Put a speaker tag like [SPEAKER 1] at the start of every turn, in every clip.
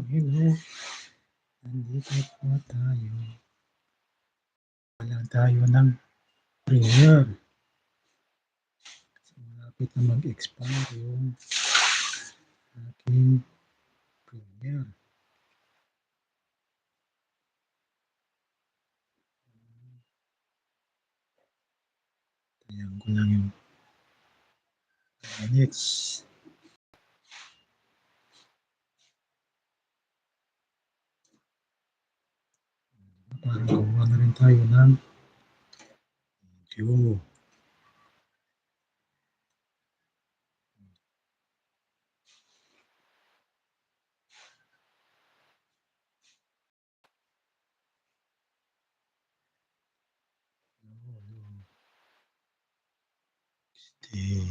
[SPEAKER 1] Oh, hello. Nandito po tayo. Wala tayo ng prayer. Kasi malapit na mag-expire yung aking prayer. Ayan ko lang yung minutes. Ano, gumawa na rin tayo ng video. Stay.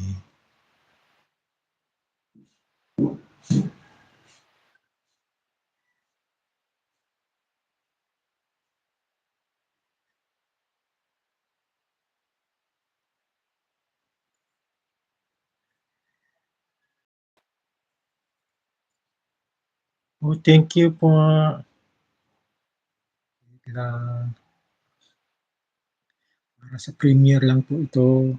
[SPEAKER 1] Oh, thank you po. Lang. Para sa premiere lang po ito.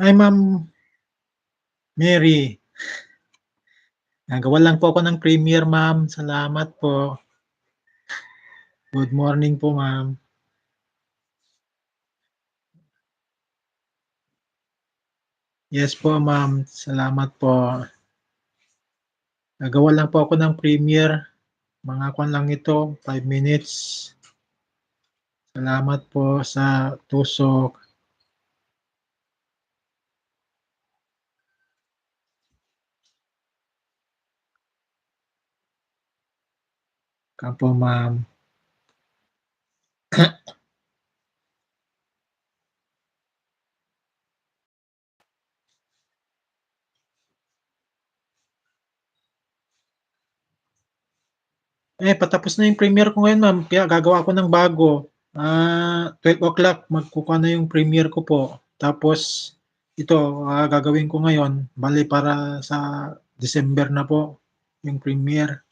[SPEAKER 1] Ay, Ma'am Mary. Nagawan lang po ako ng premiere, Ma'am. Salamat po. Good morning po, Ma'am. Yes po, Ma'am. Salamat po. Nagawa lang po ako ng premiere. Mga kwan lang ito, 5 minutes. Salamat po sa tusok. Kapo, Ma'am. Eh, patapos na yung premiere ko ngayon, Ma'am. Kaya gagawa ako ng bago. Ah, 12 o'clock magkukuha na yung premiere ko po. Tapos ito, ah, gagawin ko ngayon. Bali para sa December na po yung premiere.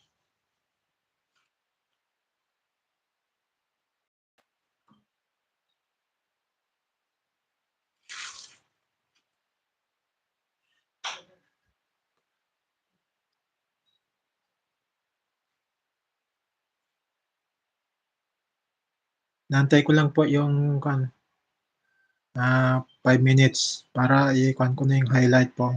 [SPEAKER 1] Nantay ko lang po yung kan ah 5 minutes para i-kuhan ko na yung highlight po.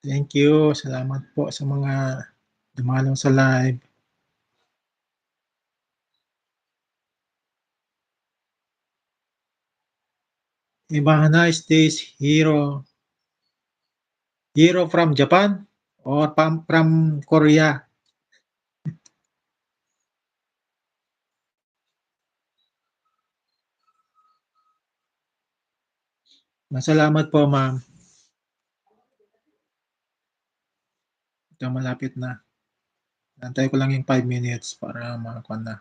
[SPEAKER 1] Thank you. Salamat po sa mga dumalaw sa live. Ibahana stays hero. Hero from Japan or from, from Korea? Masalamat po, ma'am. Ito malapit na. Antay ko lang yung 5 minutes para makakuha na.